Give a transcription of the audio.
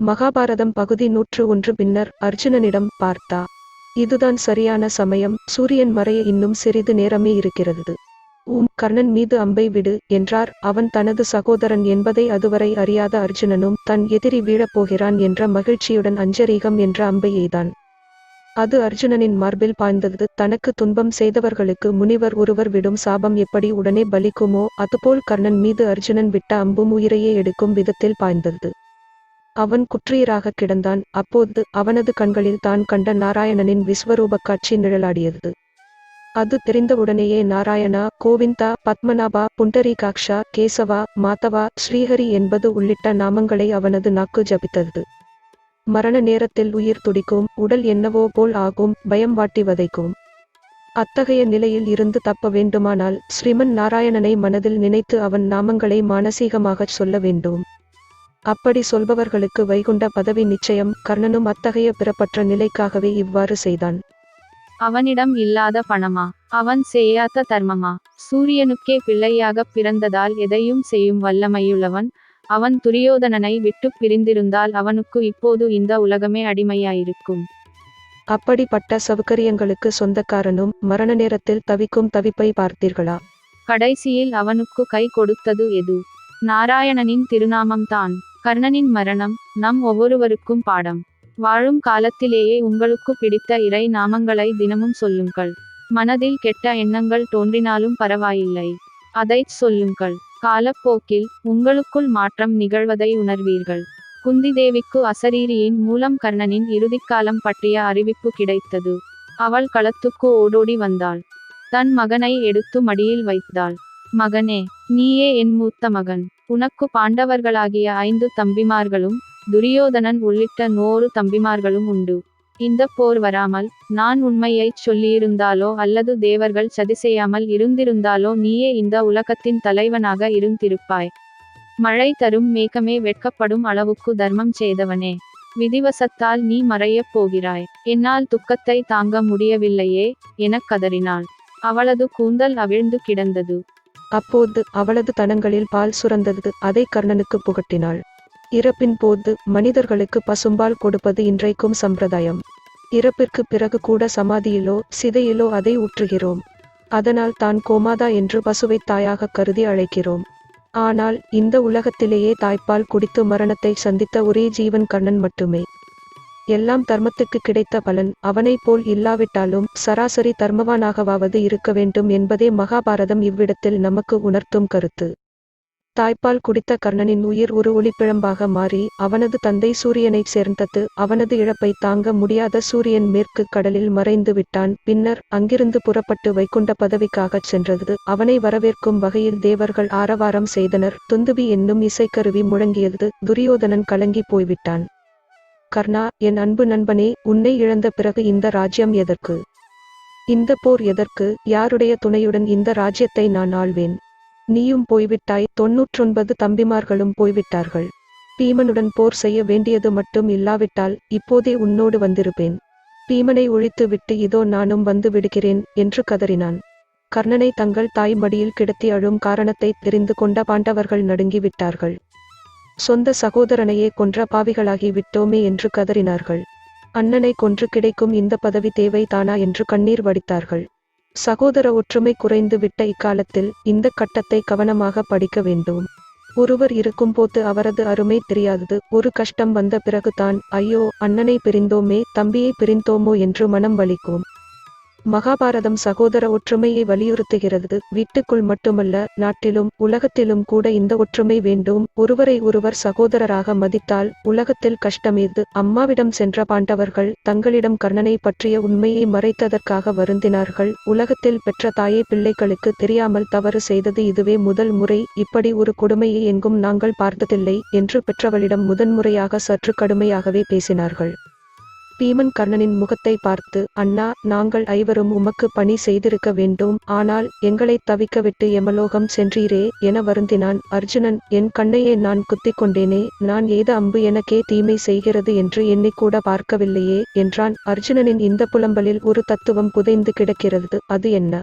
மகாபாரதம் பகுதி நூற்று ஒன்று பின்னர் அர்ஜுனனிடம் பார்த்தா. இதுதான் சரியான சமயம். சூரியன் மறைய இன்னும் சிறிது நேரமே இருக்கிறது. உம் கர்ணன் மீது அம்பை விடு என்றார். அவன் தனது சகோதரன் என்பதை அதுவரை அறியாத அர்ஜுனனும் தன் எதிரி வீழப் போகிறான் என்ற மகிழ்ச்சியுடன் அஞ்சரீகம் என்ற அம்பை எய்தான். அது அர்ஜுனனின் மார்பில் பாய்ந்தது. தனக்கு துன்பம் செய்தவர்களுக்கு முனிவர் ஒருவர் விடும் சாபம் எப்படி உடனே பலிக்குமோ அதுபோல் கர்ணன் மீது அர்ஜுனன் விட்ட அம்பும் உயிரையே எடுக்கும் விதத்தில் பாய்ந்தது. அவன் குற்றியராகக் கிடந்தான். அப்போது அவனது கண்களில் தான் கண்ட நாராயணனின் விஸ்வரூபக் காட்சி நிழலாடியது. அது தெரிந்தவுடனேயே நாராயணா கோவிந்தா பத்மநாபா புண்டரீகாக்ஷா கேசவா மாதவா ஸ்ரீஹரி என்பது உள்ளிட்ட நாமங்களை அவனது நாக்கு ஜபித்தது. மரண நேரத்தில் உயிர் துடிக்கும் உடல் என்னவோ போல் ஆகும் பயம் வாட்டி வதைக்கும். அத்தகைய நிலையில் இருந்து தப்ப வேண்டுமானால் ஸ்ரீமன் நாராயணனை மனதில் நினைத்து அவன் நாமங்களை மானசீகமாகச் சொல்ல வேண்டும். அப்படி சொல்பவர்களுக்கு வைகுண்ட பதவி நிச்சயம் கர்ணனும் அத்தகைய பிறப்பற்ற நிலைக்காகவே இவ்வாறு செய்தான். அவனிடம் இல்லாத பணமா? அவன் செய்யாத தர்மமா? சூரியனுக்கே பிள்ளையாகப் பிறந்ததால் எதையும் செய்யும் வல்லமையுள்ளவன் அவன் துரியோதனனை விட்டுப் பிரிந்திருந்தால் அவனுக்கு இப்போது இந்த உலகமே அடிமையாயிருக்கும். அப்படிப்பட்ட சவுகரியங்களுக்கு சொந்தக்காரனும் மரண நேரத்தில் தவிக்கும் தவிப்பை பார்த்தீர்களா? கடைசியில் அவனுக்கு கை கொடுத்தது எது? நாராயணனின் திருநாமம்தான். கர்ணனின் மரணம் நம் ஒவ்வொருவருக்கும் பாடம். வாழும் காலத்திலேயே உங்களுக்கு பிடித்த இறை நாமங்களை தினமும் சொல்லுங்கள். மனதில் கெட்ட எண்ணங்கள் தோன்றினாலும் பரவாயில்லை. அதைச் சொல்லுங்கள். காலப்போக்கில் உங்களுக்குள் மாற்றம் நிகழ்வதை உணர்வீர்கள். குந்தி தேவிக்கு அசரீரியின் மூலம் கர்ணனின் இறுதிக்காலம் பற்றிய அறிவிப்பு கிடைத்தது. அவள் களத்துக்கு ஓடோடி வந்தாள். தன் மகனை எடுத்து மடியில் வைத்தாள். மகனே நீயே என் மூத்த மகன். உனக்கு பாண்டவர்களாகிய ஐந்து தம்பிமார்களும் துரியோதனன் உள்ளிட்ட நூறு தம்பிமார்களும் உண்டு. இந்த போர் வராமல் நான் உண்மையைச் சொல்லியிருந்தாலோ அல்லது தேவர்கள் சதி செய்யாமல் இருந்திருந்தாலோ நீயே இந்த உலகத்தின் தலைவனாக இருந்திருப்பாய். மழை தரும் மேகமே வெட்கப்படும் அளவுக்கு தர்மம் செய்தவனே. விதிவசத்தால் நீ மறையப் போகிறாய். என்னால் துக்கத்தை தாங்க முடியவில்லையே எனக் கதறினாள். அவளது கூந்தல் அவிழ்ந்து கிடந்தது. அப்போது அவளது தனங்களில் பால் சுரந்தது அதை கர்ணனுக்கு புகட்டினாள். இறப்பின் போது மனிதர்களுக்கு பசும்பால் கொடுப்பது இன்றைக்கும் சம்பிரதாயம். இறப்பிற்கு பிறகு கூட சமாதியிலோ சிதையிலோ அதை ஊற்றுகிறோம். அதனால் தான் கோமாதா என்று பசுவை தாயாக கருதி அழைக்கிறோம். ஆனால் இந்த உலகத்திலேயே தாய்ப்பால் குடித்து மரணத்தை சந்தித்த ஒரே ஜீவன் கர்ணன் மட்டுமே. எல்லாம் தர்மத்துக்கு கிடைத்த பலன். அவனைப் போல் இல்லாவிட்டாலும் சராசரி தர்மவானாகவாவது இருக்க வேண்டும் என்பதே மகாபாரதம் இவ்விடத்தில் நமக்கு உணர்த்தும் கருத்து. தாய்ப்பால் குடித்த கர்ணனின் உயிர் ஒரு ஒளிப்பிழம்பாக மாறி அவனது தந்தை சூரியனைச் சேர்ந்தது. அவனது இழப்பை தாங்க முடியாத சூரியன் மேற்கு கடலில் மறைந்து விட்டான். பின்னர் அங்கிருந்து புறப்பட்டு வைகுண்ட பதவிக்காகச் சென்றது. அவனை வரவேற்கும் வகையில் தேவர்கள் ஆரவாரம் செய்தனர். துந்துபி என்னும் இசைக்கருவி முழங்கியது. துரியோதனன் கலங்கி போய்விட்டான். கர்ணா என் அன்பு நண்பனே உன்னை இழந்த பிறகு இந்த ராஜ்யம் எதற்கு? இந்த போர் எதற்கு? யாருடைய துணையுடன் இந்த ராஜ்யத்தை நான் ஆள்வேன்? நீயும் போய்விட்டாய் தொன்னூற்றொன்பது தம்பிமார்களும் போய்விட்டார்கள். பீமனுடன் போர் செய்ய வேண்டியது மட்டும் இல்லாவிட்டால் இப்போதே உன்னோடு வந்திருப்பேன். பீமனை ஒழித்து விட்டு இதோ நானும் வந்து விடுகிறேன் என்று கதறினான். கர்ணனை தங்கள் தாய் மடியில் கிடத்தி அழும் காரணத்தை தெரிந்து கொண்ட பாண்டவர்கள் நடுங்கி விட்டார்கள் சொந்த சகோதரனையே கொன்ற பாவிகளாகி விட்டோமே என்று கதறினார்கள். அண்ணனை கொன்று கிடைக்கும் இந்த பதவி தேவை தானா என்று கண்ணீர் வடித்தார்கள். சகோதர ஒற்றுமை குறைந்து விட்ட இக்காலத்தில் இந்த கட்டத்தை கவனமாக படிக்க வேண்டும். ஒருவர் இருக்கும்போது அவரது அருமை தெரியாதது ஒரு கஷ்டம் வந்த பிறகுதான் ஐயோ அண்ணனை பிரிந்தோமே தம்பியை பிரிந்தோமோ என்று மனம் வலிக்கும். மகாபாரதம் சகோதர ஒற்றுமையை வலியுறுத்துகிறது. வீட்டுக்குள் மட்டுமல்ல நாட்டிலும் உலகத்திலும் கூட இந்த ஒற்றுமை வேண்டும். ஒருவரை ஒருவர் சகோதரராக மதித்தால் உலகத்தில் கஷ்டமேது. அம்மாவிடம் சென்ற பாண்டவர்கள் தங்களிடம் கர்ணனை பற்றிய உண்மையை மறைத்ததற்காக வருந்தினார்கள். உலகத்தில் பெற்ற தாயை பிள்ளைகளுக்கு தெரியாமல் தவறு செய்தது இதுவே முதல் முறை. இப்படி ஒரு கொடுமையை எங்கும் நாங்கள் பார்த்ததில்லை என்று பெற்றவளிடம் முதன்முறையாக சற்று கடுமையாகவே பேசினார்கள். பீமன் கர்ணனின் முகத்தை பார்த்து அண்ணா நாங்கள் ஐவரும் உமக்கு பணி செய்திருக்க வேண்டும். ஆனால் எங்களை தவிக்கவிட்டு எமலோகம் சென்றீரே என வருந்தினான் அர்ஜுனன். என் கண்ணையே நான் குத்திக் கொண்டேனே. நான் ஏத அம்பு எனக்கே தீமை செய்கிறது என்று எண்ணிக்கூட பார்க்கவில்லையே என்றான். அர்ஜுனனின் இந்த புலம்பலில் ஒரு தத்துவம் புதைந்து கிடக்கிறது. அது என்ன?